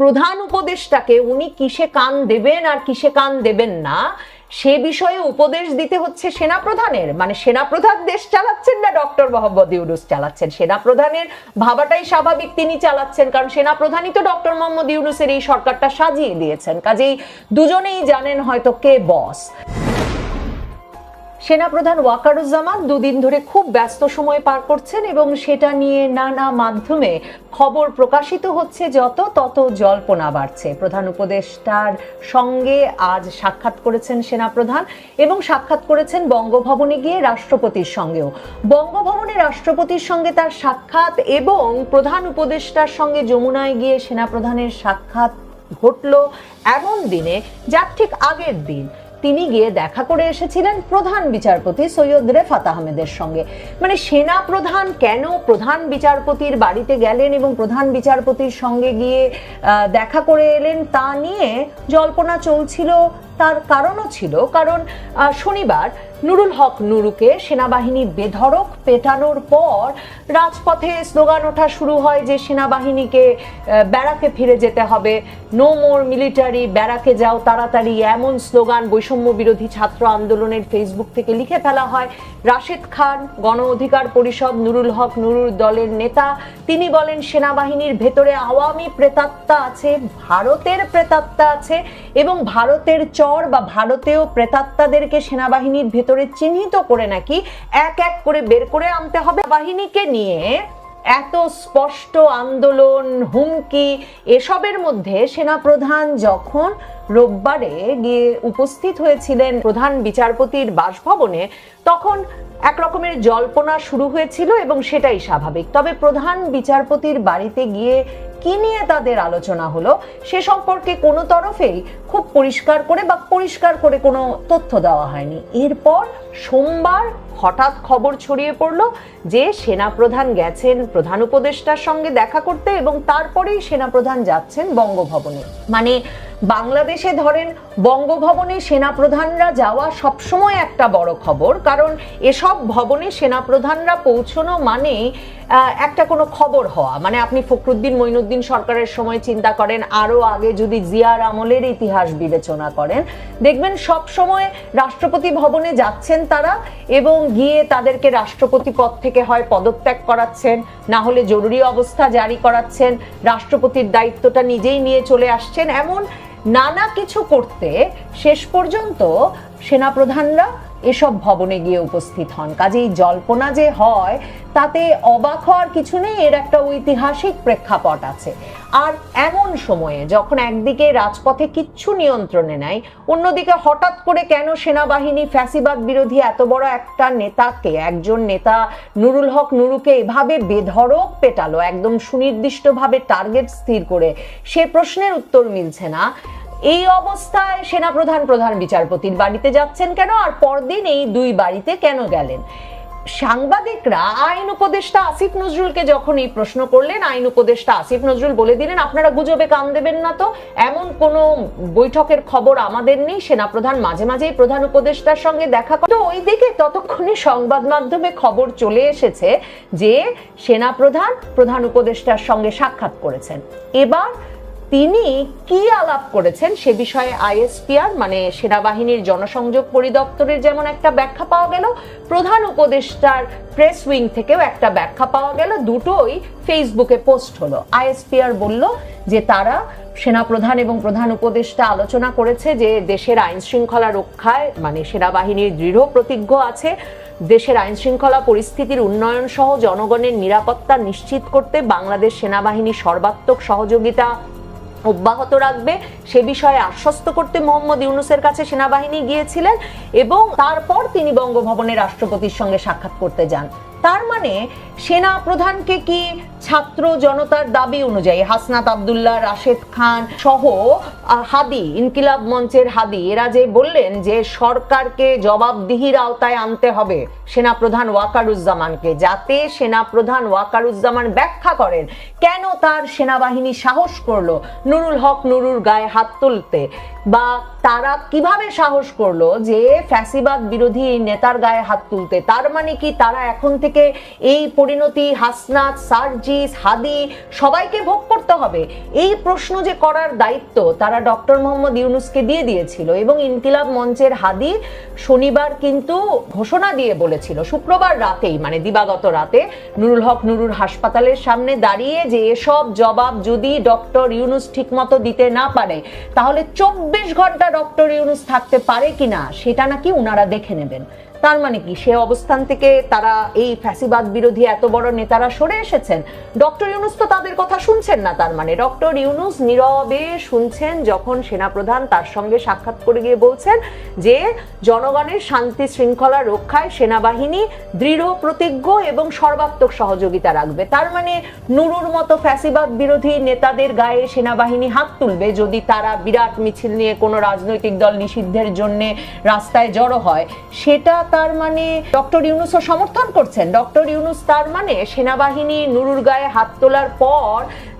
প্রধান উপদেশটাকে উনি কিসে কান দেবেন আর কিসে কান দেবেন না, সে বিষয়ে উপদেশ দিতে হচ্ছে সেনাপ্রধানের। মানে সেনাপ্রধান দেশ চালাচ্ছেন না ডক্টর মোহাম্মদ ইউনুস চালাচ্ছেন। সেনাপ্রধানের ভাবাটাই স্বাভাবিক তিনি চালাচ্ছেন, কারণ সেনাপ্রধানই তো ডক্টর মোহাম্মদ ইউনুসের এই সরকারটা সাজিয়ে দিয়েছেন। কাজেই দুজনেই জানেন হয়তো কে বস। সেনাপ্রধান ওয়াকারুজ্জামান দুদিন ধরে খুব ব্যস্ত সময় পার করছেন এবং সেটা নিয়ে নানা মাধ্যমে খবর প্রকাশিত হচ্ছে যত তত জল্পনা বাড়ছে। প্রধান উপদেষ্টার সঙ্গে আজ সাক্ষাৎ করেছেন সেনাপ্রধান এবং সাক্ষাৎ করেছেন বঙ্গভবনে গিয়ে রাষ্ট্রপতির সঙ্গেও। বঙ্গভবনে রাষ্ট্রপতির সঙ্গে তার সাক্ষাৎ এবং প্রধান উপদেষ্টার সঙ্গে যমুনায় গিয়ে সেনাপ্রধানের সাক্ষাৎ ঘটলো এমন দিনে, যার ঠিক আগের দিন। তিনি গিয়ে দেখা করে এসেছিলেন প্রধান বিচারপতি সৈয়দ রেফাত আহমেদের সঙ্গে। মানে সেনা প্রধান কেন প্রধান বিচারপতির বাড়িতে গেলেন এবং প্রধান বিচারপতির সঙ্গে গিয়ে দেখা করে এলেন তা নিয়ে জল্পনা চলছিল তার কারণও ছিল, কারণ শনিবার নুরুল হক নুরুকে সেনাবাহিনী বেধড়ক পেটানোর পর রাজপথে স্লোগান ওঠা শুরু হয় যে সেনাবাহিনীকে ব্যারাকে ফিরে যেতে হবে। নো মোর মিলিটারি ব্যারাকে যাও তাড়াতাড়ি, এমন স্লোগান বৈষম্য বিরোধী ছাত্র আন্দোলনের ফেসবুক থেকে লিখে ফেলা হয়। রাশেদ খান, গণ অধিকার পরিষদ, নুরুল হক নুরুর দলের নেতা, তিনি বলেন, সেনাবাহিনীর ভেতরে আওয়ামী প্রেতাত্মা আছে, ভারতের প্রেতাত্মা আছে এবং ভারতের চর বা ভারতীয় প্রেতাত্মাদেরকে সেনাবাহিনীর ভেতরে চিহ্নিত করে নাকি এক এক করে বের করে আনতে হবে? বাহিনীকে নিয়ে এত স্পষ্ট আন্দোলন, হুমকি, এসবের মধ্যে সেনাপ্রধান যখন রোববারে গিয়ে উপস্থিত হয়েছিলেন প্রধান বিচারপতির বাসভবনে, তখন এক রকমের জল্পনা শুরু হয়েছিল এবং সেটাই স্বাভাবিক। তবে প্রধান বিচারপতির বাড়িতে গিয়ে কি নিয়ে তাদের আলোচনা হলো, সে সম্পর্কে কোনো তরফেই খুব পরিষ্কার করে বা পরিষ্কার করে কোনো তথ্য দেওয়া হয়নি। এরপর সোমবার হঠাৎ খবর ছড়িয়ে পড়ল যে সেনাপ্রধান গেছেন প্রধান উপদেষ্টার সঙ্গে দেখা করতে এবং তারপরেই সেনাপ্রধান যাচ্ছেন বঙ্গভবনে। মানে বাংলাদেশে ধরেন বঙ্গভবনে সেনাপ্রধানরা যাওয়া সবসময় একটা বড় খবর কারণ এসব ভবনে সেনাপ্রধানরা পৌঁছনো আহ, একটা কোনো খবর হওয়া। মানে আপনি ফখরুদ্দিন মঈনুদ্দিন সরকারের সময় চিন্তা করেন আরও আগে যদি জিয়ার আমলের ইতিহাস বিবেচনা করেন দেখবেন সব সময় রাষ্ট্রপতি ভবনে যাচ্ছেন তারা এবং গিয়ে তাদেরকে রাষ্ট্রপতি পদ থেকে হয় পদত্যাগ করাচ্ছেন না হলে জরুরি অবস্থা জারি করাচ্ছেন রাষ্ট্রপতির দায়িত্বটা নিজেই নিয়ে চলে আসছেন। এমন নানা কিছু করতে শেষ পর্যন্ত সেনাপ্রধানরা এসব ভবনে গিয়ে উপস্থিত হন। কাজেই জল্পনা যে হয়, তাতে অবাক হওয়ার কিছু নেই, এর একটা ঐতিহাসিক প্রেক্ষাপট আছে। আর এমন সময়ে যখন একদিকে রাজপথে কিচ্ছু নিয়ন্ত্রণে নাই, অন্যদিকে হঠাৎ করে কেন সেনাবাহিনী ফ্যাসিবাদ বিরোধী এত বড় একটা নেতাকে, একজন নেতা নুরুল হক নুরুকে এভাবে বেধড়ক পেটালো, একদম সুনির্দিষ্টভাবে টার্গেট স্থির করে, সে প্রশ্নের উত্তর মিলছে না। এই অবস্থায় সেনাপ্রধান প্রধান বিচারপতির বাড়িতে যাচ্ছেন কেন? আর পরদিন এই দুই বাড়িতে কেন গেলেন? সাংবাদিকরা আইন উপদেষ্টা আসিফ নজরুলকে যখন এই প্রশ্ন করলেন, আইন উপদেষ্টা আসিফ নজরুল বলে দিলেন, আপনারা গুজবে কান দেবেন না তো? এমন কোনো বৈঠকের খবর আমাদের নেই। সেনাপ্রধান মাঝে মাঝেই প্রধান উপদেষ্টার সঙ্গে দেখা তো ওইদিকে ততক্ষণে সংবাদ মাধ্যমে খবর চলে এসেছে যে সেনাপ্রধান, প্রধান উপদেষ্টার সঙ্গে সাক্ষাৎ করেছেন। এবার তিনি কি আলাপ করেছেন সে বিষয়ে আইএসপিআর মানে সেনাবাহিনীর জনসংযোগ পরিদপ্তরের যেমন একটা ব্যাখ্যা পাওয়া গেল, প্রধান উপদেষ্টার প্রেস উইং থেকেও একটা ব্যাখ্যা পাওয়া গেল, দুটোই ফেসবুকে পোস্ট হলো। আইএসপিআর বলল যে তারা সেনাপ্রধান এবং প্রধান উপদেষ্টা আলোচনা করেছে যে দেশের আইন শৃঙ্খলা রক্ষায় মানে সেনাবাহিনীর দৃঢ় প্রতিজ্ঞ আছে, দেশের আইন শৃঙ্খলা পরিস্থিতির উন্নয়ন সহ জনগণের নিরাপত্তা নিশ্চিত করতে বাংলাদেশ সেনাবাহিনী সর্বাত্মক সহযোগিতা অব্যাহত রাখবে। সে বিষয়ে আশ্বস্ত করতে মোহাম্মদ ইউনুসের কাছে সেনাবাহিনী গিয়েছিলেন এবং তারপর তিনি বঙ্গভবনে রাষ্ট্রপতির সঙ্গে সাক্ষাৎ করতে যান। তার মানে সেনা প্রধানকে কি ছাত্র জনতার দাবি অনুযায়ী হাসনাত আবদুল্লাহ, রাশেদ খান সহ হাদি, ইনকিলাব মঞ্চের হাদি, এরা যে বললেন যে সরকারকে জবাবদিহির আওতায় আনতে হবে সেনাপ্রধান ওয়াকারুজ্জামানকে, যাতে সেনাপ্রধান ওয়াকারুজ্জামান ব্যাখ্যা করেন কেন তার সেনাবাহিনী সাহস করল নুরুল হক নুরুর গায়ে হাত তুলতে। বা তারা কীভাবে সাহস করল যে ফ্যাসিবাদ বিরোধী নেতার গায়ে হাত তুলতে? তার মানে কি তারা এখন থেকে এই পরিণতি, হাসনাত, সার্জিস, হাদি সবাইকে ভোগ করতে হবে? এই প্রশ্ন যে করার দায়িত্ব তারা ডক্টর মোহাম্মদ ইউনুসকে দিয়ে দিয়েছিল এবং ইনকিলাব মঞ্চের হাদি শনিবার কিন্তু ঘোষণা দিয়ে বলেছিল, শুক্রবার রাতেই মানে দিবাগত রাতে নুরুল হক নুরুর হাসপাতালের সামনে দাঁড়িয়ে যে এসব জবাব যদি ডক্টর ইউনুস ঠিকমতো দিতে না পারে, তাহলে চব্বিশ ঘণ্টা ডক্টর ইউনুস থাকতে পারে কিনা সেটা নাকি উনারা দেখে নেবেন। তার মানে কি? সে অবস্থান থেকে তারা এই ফ্যাসিবাদ বিরোধী এত বড় নেতারা সরে এসেছেন। ডক্টর ইউনুস তো তাদের কথা শুনছেন না তার মানে। ডক্টর ইউনুস নীরবে শুনছেন যখন সেনাপ্রধান তার সঙ্গে সাক্ষাৎ করে গিয়ে বলছেন যে, জনগণের শান্তি শৃঙ্খলা রক্ষায় সেনাবাহিনী দৃঢ়, প্রতিজ্ঞ এবং সর্বাত্মক সহযোগিতা রাখবে। তার মানে নুরুর মতো ফ্যাসিবাদ বিরোধী নেতাদের গায়ে সেনাবাহিনী হাত তুলবে যদি তারা বিরাট মিছিল নিয়ে কোনো রাজনৈতিক দল নিষিদ্ধের জন্য রাস্তায় জড়ো হয়। সেটা তার মানে ডক্টর ইউনুসও সমর্থন করছেন। ডক্টর ইউনুস তার মানে সেনাবাহিনী নুরুর গায়ে হাত তোলার পর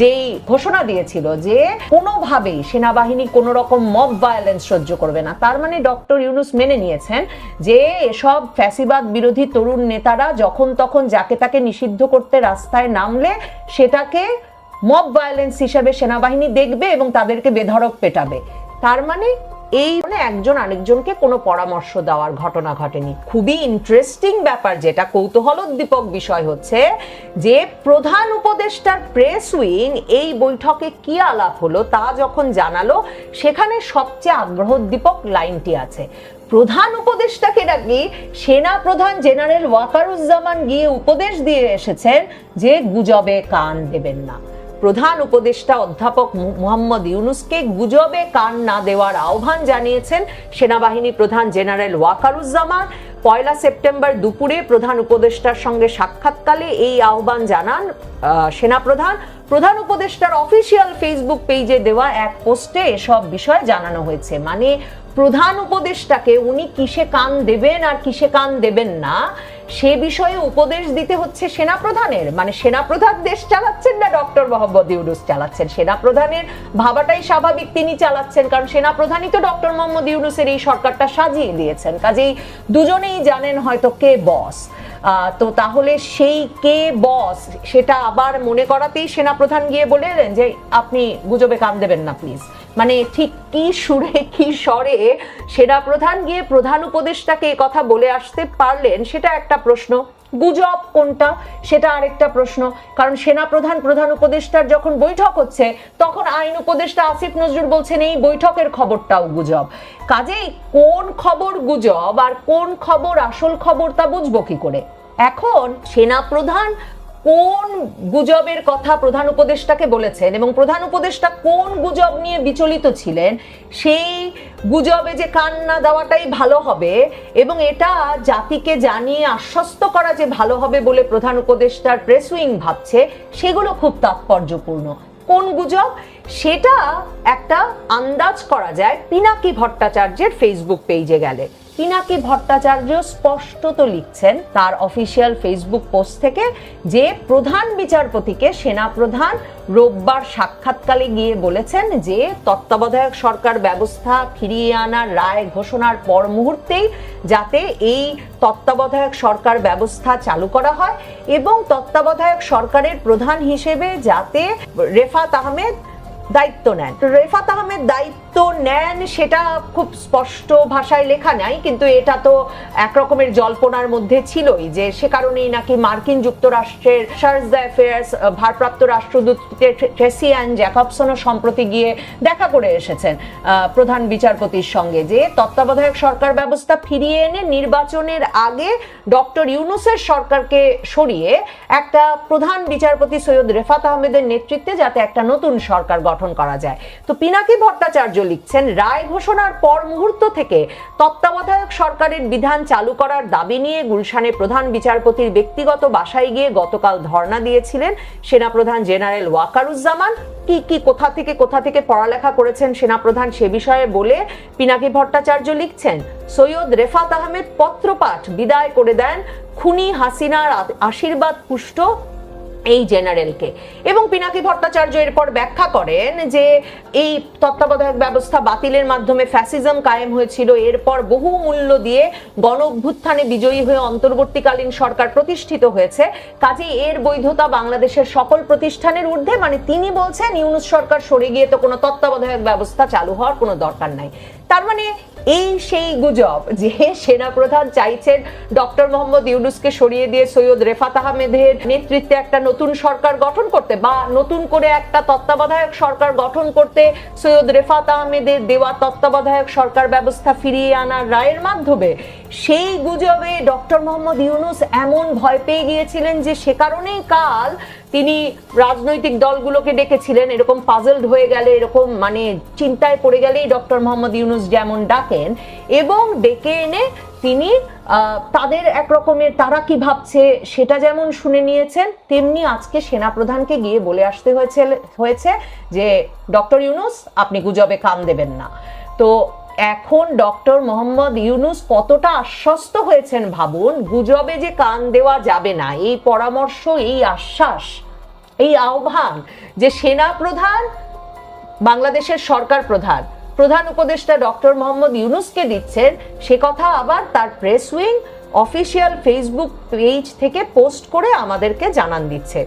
যেই ঘোষণা দিয়েছিল যে কোনোভাবেই সেনাবাহিনী কোনো রকম মব ভায়োলেন্স সহ্য করবে না, তার মানে ডক্টর ইউনুস মেনে নিয়েছেন যে এসব ফ্যাসিবাদ বিরোধী তরুণ নেতারা যখন তখন যাকে তাকে নিষিদ্ধ করতে রাস্তায় নামলে সেটাকে মব ভায়োলেন্স হিসেবে সেনাবাহিনী দেখবে এবং তাদেরকে বেধড়ক পেটাবে। তার মানে এই মানে একজন আরেকজনকে কোনো পরামর্শ দেওয়ার ঘটনা ঘটেনি। খুবই ইন্টারেস্টিং ব্যাপার যেটা কৌতূহলোদ্দীপক বিষয় হচ্ছে যে প্রধান উপদেষ্টার প্রেস উইং এই বৈঠকে কি আলাপ হলো তা যখন জানালো, সেখানে সবচেয়ে আগ্রহোদ্দীপক লাইনটি আছে। প্রধান উপদেষ্টাকে নাকি সেনা প্রধান জেনারেল ওয়াকারুজ্জামান গিয়ে উপদেশ দিয়ে এসেছেন যে গুজবে কান দেবেন না। প্রধান উপদেষ্টা অধ্যাপক মোহাম্মদ ইউনুসকে গুজবে কান না দেওয়ার আহ্বান জানিয়েছেন সেনাবাহিনী প্রধান জেনারেল ওয়াকারুজ্জামান। পয়লা সেপ্টেম্বর দুপুরে প্রধান উপদেষ্টার সঙ্গে সাক্ষাৎকালে এই আহ্বান জানান সেনাপ্রধান। প্রধান উপদেষ্টার অফিসিয়াল ফেসবুক পেজে দেওয়া এক পোস্টে এসব বিষয় জানানো হয়েছে। মানে প্রধান উপদেষ্টাকে উনি কিসে কান দেবেন আর কিসে কান দেবেন না সে বিষয়ে উপদেশ দিতে হচ্ছে সেনাপ্রধানের। মানে সেনাপ্রধান দেশ চালাচ্ছেন না ডক্টর মোহাম্মদ ইউনুস চালাচ্ছেন। সেনাপ্রধানের ভাবাটাই স্বাভাবিক তিনি চালাচ্ছেন, কারণ সেনাপ্রধানই তো ডক্টর মোহাম্মদ ইউনুসের এই সরকারটা সাজিয়ে দিয়েছেন। কাজেই দুজনেই জানেন হয়তো কে বস। তো তাহলে সেই কে বস সেটা আবার মনে করাতেই সেনাপ্রধান গিয়ে বলে যে, আপনি গুজবে কান দেবেন না প্লিজ মানে ঠিক কি সুরে, কি স্বরে সেনাপ্রধান গিয়ে প্রধান উপদেষ্টাকে কথা বলে আসতে পারলেন, সেটা একটা প্রশ্ন। গুজব কোনটা? সেটা আরেকটা প্রশ্ন। কারণ সেনা প্রধান প্রধান উপদেষ্টার যখন বৈঠক হচ্ছে, তখন আইন উপদেষ্টা আসিফ নজরুল বলছেন, এই বৈঠকের খবরটাও গুজব। কাজেই কোন খবর গুজব আর কোন খবর আসল খবর তা বুঝব কি করে? এখন সেনাপ্রধান কোন গুজবের কথা প্রধান উপদেষ্টাকে বলেছেন এবং প্রধান উপদেষ্টা কোন গুজব নিয়ে বিচলিত ছিলেন, সেই গুজবে যে কান না দেওয়াটাই ভালো হবে এবং এটা জাতিকে জানিয়ে আশ্বস্ত করা যে ভালো হবে বলে প্রধান উপদেষ্টার প্রেস উইং ভাবছে, সেগুলো খুব তাৎপর্যপূর্ণ। কোন গুজব? সেটা একটা আন্দাজ করা যায়, পিনাকি ভট্টাচার্যের ফেসবুক পেজে গেলে। পিনাকি ভট্টাচার্য স্পষ্টত লিখছেন। তার অফিসিয়াল ফেসবুক পোস্ট থেকে যে প্রধান বিচারপতিকে সেনাপ্রধান রোববার সাক্ষাৎকালে গিয়ে বলেছেন যে তত্ত্বাবধায়ক সরকার ব্যবস্থা ফিরিয়ে আনার রায় ঘোষণার পর মুহূর্তেই যাতে এই তত্ত্বাবধায়ক সরকার ব্যবস্থা চালু করা হয় এবং তত্ত্বাবধায়ক সরকারের প্রধান হিসেবে যাতে রেফাত আহমেদ দায়িত্ব নেন। রেফাত আহমেদ দায়িত্ব নেন সেটা খুব স্পষ্ট ভাষায় লেখা নাই, কিন্তু এটা তো একরকমের জল্পনার মধ্যে ছিলই যে সে কারণেই নাকি মার্কিন যুক্তরাষ্ট্রের চার্জ দ্য অ্যাফেয়ার্স ভারপ্রাপ্ত রাষ্ট্রদূত ট্রেসি অ্যান্ড জ্যাকবসনও সম্প্রতি গিয়ে দেখা করে এসেছেন প্রধান বিচারপতির সঙ্গে যে তত্ত্বাবধায়ক সরকার ব্যবস্থা ফিরিয়ে এনে নির্বাচনের আগে ডক্টর ইউনুসের সরকারকে সরিয়ে একটা প্রধান বিচারপতি সৈয়দ রেফাত আহমেদের নেতৃত্বে যাতে একটা নতুন সরকার গঠন করা যায়। তো পিনাকি ভট্টাচার্য লিখছেন, রায় ঘোষণার পর মুহূর্ত থেকে তত্ত্বাবধায়ক সরকারের বিধান চালু করার দাবি নিয়ে গুলশানে প্রধান বিচারপতির ব্যক্তিগত বাসায় গিয়ে গতকাল ধর্ণা দিয়েছিলেন সেনাপ্রধান জেনারেল ওয়াকারুজ্জামান। কি কি, কোথা থেকে কোথা থেকে পড়ালেখা করেছেন সেনাপ্রধান সে বিষয়ে বলে পিনাকি ভট্টাচার্য লিখছেন, সৈয়দ রেফাত আহমেদ পত্রপাঠ বিদায় করে দেন, খুনি হাসিনার আশীর্বাদ পুষ্ট এই জেনারেলকে। এবং পিনাকি ভট্টাচার্য এরপর ব্যাখ্যা করেন যে এই তত্ত্বাবধায়ক ব্যবস্থা বাতিলের মাধ্যমে ফ্যাসিজম কায়েম হয়েছিল, এরপর বহু মূল্য দিয়ে গণ অভ্যুত্থানে বিজয়ী হয়ে অন্তর্বর্তীকালীন সরকার প্রতিষ্ঠিত হয়েছে। কাজে এর বৈধতা বাংলাদেশের সকল প্রতিষ্ঠানের ঊর্ধ্বে। মানে তিনি বলছেন, ইউনুস সরকার সরে গিয়ে তো কোনো তত্ত্বাবধায়ক ব্যবস্থা চালু হওয়ার কোনো দরকার নাই। তার মানে এই সেই গুজব যে সেনাপ্রধান চাইছেন ডক্টর মোহাম্মদ ইউনুসকে সরিয়ে দিয়ে সৈয়দ রেফাত আহমেদের নেতৃত্বে একটা নতুন সরকার গঠন করতে বা নতুন করে একটা তত্ত্বাবধায়ক সরকার গঠন করতে সৈয়দ রেফাত আহমেদের দেওয়া তত্ত্বাবধায়ক সরকার ব্যবস্থা ফিরিয়ে আনার রায়ের মাধ্যমে সেই গুজবে ডক্টর মোহাম্মদ ইউনুস এমন ভয় পেয়ে গিয়েছিলেন যে সে কারণেই কাল তিনি রাজনৈতিক দলগুলোকে ডেকেছিলেন, এরকম পাজলড হয়ে গেলে, এরকম মানে চিন্তায় পড়ে গেলেই ডক্টর মোহাম্মদ ইউনুস যেমন ডাকেন, এবং ডেকে এনে তিনি তাদের এক রকমের তারা কি ভাবছে সেটা যেমন শুনে নিয়েছেন, তেমনি আজকে সেনাপ্রধানকে গিয়ে বলে আসতে হয়েছে হয়েছে যে, ডক্টর ইউনুস, আপনি গুজবে কান দেবেন না। তো এখন ডক্টর মোহাম্মদ ইউনুস কতটা আশ্বস্ত হয়েছেন ভাবুন? গুজবে যে কান দেওয়া যাবে না, এই পরামর্শ, এই আশ্বাস, এই আহ্বান যে সেনা প্রধান, বাংলাদেশের সরকার প্রধান প্রধান উপদেষ্টা ডক্টর মোহাম্মদ ইউনুসকে দিচ্ছেন, সে কথা আবার তার press wing, official Facebook page থেকে পোস্ট করে আমাদেরকে জানান দিচ্ছে।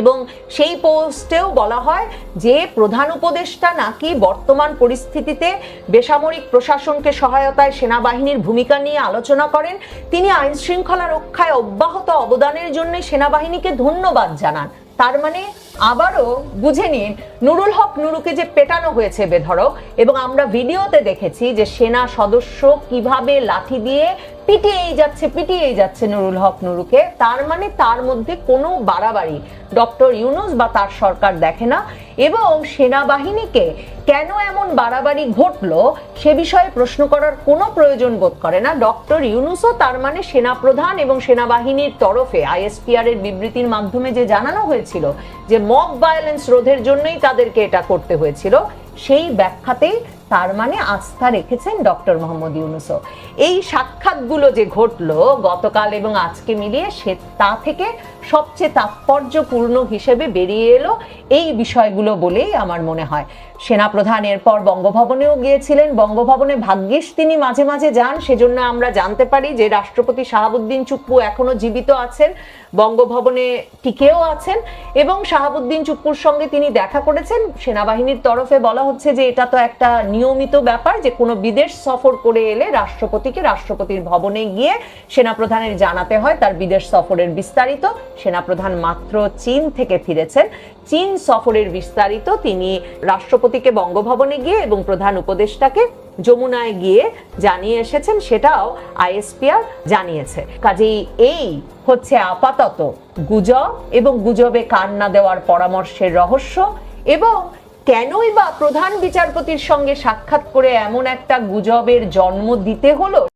এবং সেই পোস্টেও বলা হয় যে প্রধান উপদেষ্টা নাকি বর্তমান পরিস্থিতিতে বেসামরিক প্রশাসনকে সহায়তায় সেনাবাহিনীর ভূমিকা নিয়ে আলোচনা করেন। তিনি আইন শৃঙ্খলা রক্ষায় অব্যাহত অবদানের জন্য সেনাবাহিনীকে ধন্যবাদ জানান। তার মানে আবারও বুঝে নিন, নুরুল হক নুরুকে যে পেটানো হয়েছে বেধরক এবং আমরা ভিডিওতে দেখেছি যে সেনা সদস্য কীভাবে লাঠি দিয়ে পিটিয়েই যাচ্ছে পিটিয়েই যাচ্ছে নুরুল হক নুরুকে। তার মানে তার মধ্যে কোনো বাড়াবাড়ি। ডক্টর ইউনুস বা তার সরকার দেখে না। এবং সেনাবাহিনীকে কেন এমন বাড়াবাড়ি ঘটল সে বিষয়ে প্রশ্ন করার কোনো প্রয়োজন বোধ করে না। ডক্টর ইউনুসও তার মানে সেনাপ্রধান এবং সেনাবাহিনীর তরফে আইএসপিআর এর বিবৃতির মাধ্যমে যে জানানো হয়েছিল যে মব ভায়োলেন্স রোধের জন্যই তাদেরকে এটা করতে হয়েছিল, সেই ব্যাখ্যাতেই তার মানে আস্থা রেখেছেন ডক্টর মোহাম্মদ ইউনুসও এই সাক্ষাৎগুলো যে ঘটলো গতকাল এবং আজকে মিলিয়ে, সে তা থেকে সবচেয়ে তাৎপর্যপূর্ণ হিসেবে বেরিয়ে এলো এই বিষয়গুলো বলেই আমার মনে হয়। সেনাপ্রধান এরপর বঙ্গভবনেও গিয়েছিলেন। বঙ্গভবনে ভাগ্যিস তিনি মাঝে মাঝে যান। সেজন্য আমরা জানতে পারি যে রাষ্ট্রপতি শাহাবুদ্দিন চুপ্পু এখনও জীবিত আছেন, বঙ্গভবনে টিকেও আছেন এবং শাহাবুদ্দিন চুপ্পুর সঙ্গে তিনি দেখা করেছেন। সেনাবাহিনীর তরফে বলা হচ্ছে যে এটা তো একটা নিয়মিত ব্যাপার, যে কোনো বিদেশ সফর করে এলে রাষ্ট্রপতিকে রাষ্ট্রপতির ভবনে গিয়ে সেনাপ্রধানের জানাতে হয়, তার বিদেশ সফরের বিস্তারিত। সেনাপ্রধান মাত্র চীন থেকে ফিরেছেন। চীন সফরের বিস্তারিত তিনি রাষ্ট্রপতিকে বঙ্গভবনে গিয়ে এবং প্রধান উপদেষ্টাকে যমুনায় গিয়ে জানিয়ে এসেছেন, সেটাও আইএসপিআর জানিয়েছে। কাজেই এই হচ্ছে আপাতত গুজব এবং গুজবে কান না দেওয়ার পরামর্শের রহস্য এবং কেনই বা প্রধান বিচারপতির সঙ্গে সাক্ষাৎ করে এমন একটা গুজবের জন্ম দিতে হলো?